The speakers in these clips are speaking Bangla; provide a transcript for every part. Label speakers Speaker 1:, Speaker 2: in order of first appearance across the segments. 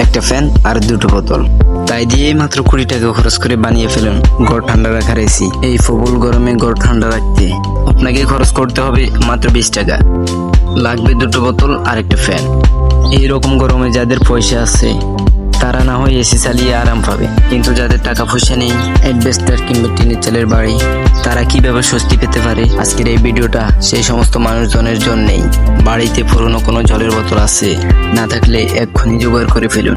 Speaker 1: একটা ফ্যান আর দুটো বোতল। তাই দিয়ে মাত্র কুড়ি টাকা খরচ করে বানিয়ে ফেলুন গড় ঠান্ডা রাখার এসি এই প্রবল গরমে গড় ঠান্ডা রাখতে আপনাকে খরচ করতে হবে মাত্র বিশ টাকা। লাগবে দুটো বোতল আর একটা ফ্যান। এইরকম গরমে যাদের পয়সা আছে তারা না হয় এসি চালিয়ে আরাম পাবে। কিন্তু যাদের টাকা পয়সা নেই, অ্যাডভেস্টার কিংবা টিনের চালের বাড়ি, তারা কীভাবে স্বস্তি পেতে পারে? আজকের এই ভিডিওটা সেই সমস্ত মানুষজনের জন্যেই। বাড়িতে পুরনো কোনো জলের বোতল আছে, না থাকলে এক্ষুনি জোগাড় করে ফেলুন।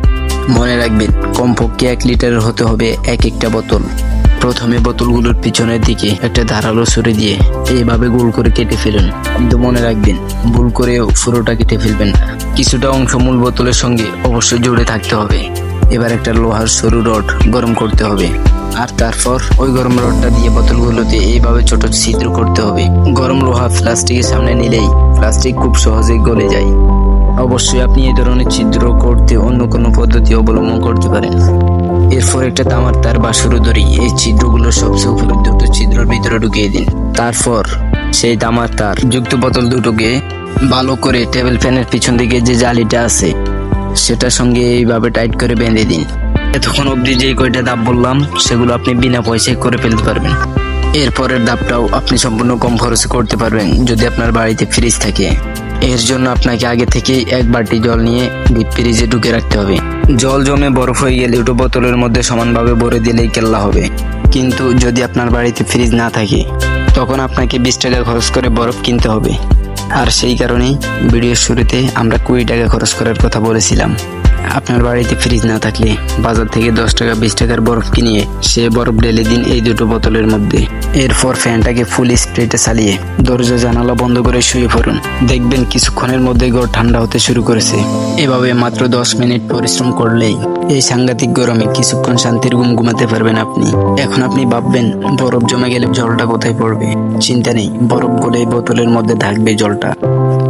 Speaker 1: মনে রাখবেন, কমপক্ষে এক লিটারের হতে হবে এক একটা বোতল। প্রথমে বোতলগুলোর পিছনের দিকে একটা ধারালো ছুরি দিয়ে এইভাবে গোল করে কেটে ফেলুন। কিন্তু মনে রাখবেন, ভুল করেও পুরোটা কেটে ফেলবেন না। কিছুটা অংশ মূল বোতলের সঙ্গে অবশ্যই জুড়ে থাকতে হবে। এবার একটা লোহার সরু রড গরম করতে হবে। আর তারপর ওই গরম রডটা দিয়ে বোতলগুলোতে এইভাবে ছোট ছিদ্র করতে হবে। গরম লোহা প্লাস্টিকের সামনে নিলেই প্লাস্টিক খুব সহজেই গলে যায়। অবশ্যই আপনি এই ধরনের ছিদ্র করতে অন্য কোনো পদ্ধতি অবলম্বন করতে পারেন। এরপর একটা তামার তার বা সরু দড়ি এই ছিদ্রগুলো সবচেয়ে দুটো ছিদ্রের ভিতরে ঢুকিয়ে দিন। তারপর সেই তামার তার, যুক্ত বোতল দুটোকে ভালো করে টেবিল ফ্যানের পিছন দিকে যে জালিটা আছে সেটার সঙ্গে এইভাবে টাইট করে বেঁধে দিন। এতক্ষণ অবধি যে কয়টা দাব বললাম, সেগুলো আপনি বিনা পয়সায় করে ফেলতে পারবেন। এরপরের দাবটাও আপনি সম্পূর্ণ কম খরচে করতে পারবেন, যদি আপনার বাড়িতে ফ্রিজ থাকে। এর জন্য আপনাকে আগে থেকেই এক বাটি জল নিয়ে ডিপ ফ্রিজে ঢুকে রাখতে হবে। জল জমে বরফ হয়ে গেলে দুটো বোতলের মধ্যে সমানভাবে ভরে দিলেই কেল্লা হবে। কিন্তু যদি আপনার বাড়িতে ফ্রিজ না থাকে, তখন আপনাকে বিশ টাকা খরচ করে বরফ কিনতে হবে। আর সেই কারণেই ভিডিওর শুরুতে আমরা কুড়ি টাকা খরচ করার কথা বলেছিলাম। আপনার বাড়িতে ফ্রিজ না থাকলে বাজার থেকে দশ টাকা, বিশ টাকার বরফ কিনিয়ে সে বরফ ঢেলে দিন এই দুটো বোতলের মধ্যে। এরপর ফ্যানটাকে ফুল স্প্রেটে চালিয়ে দরজা জানালা বন্ধ করে শুয়ে পড়ুন। দেখবেন কিছুক্ষণের মধ্যে ঘর ঠান্ডা হতে শুরু করেছে। এভাবে মাত্র দশ মিনিট পরিশ্রম করলেই এই সাংঘাতিক গরমে কিছুক্ষণ শান্তির ঘুম ঘুমাতে পারবেন আপনি। এখন আপনি ভাববেন, বরফ জমে গেলে জলটা কোথায় পড়বে? চিন্তা নেই, বরফ গলে বোতলের মধ্যে থাকবে জলটা।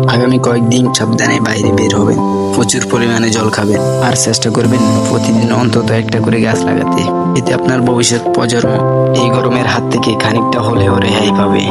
Speaker 1: আগামী কয়েকদিন সাবধানে বাইরে বের হবেন। প্রচুর পরিমাণে জল খাবেন আর চেষ্টা করবেন প্রতিদিন অন্তত একটা করে গাছ লাগাতে। এতে আপনার ভবিষ্যৎ প্রজন্ম এই গরমের হাত থেকে খানিকটা হলেও রেহাই পাবে।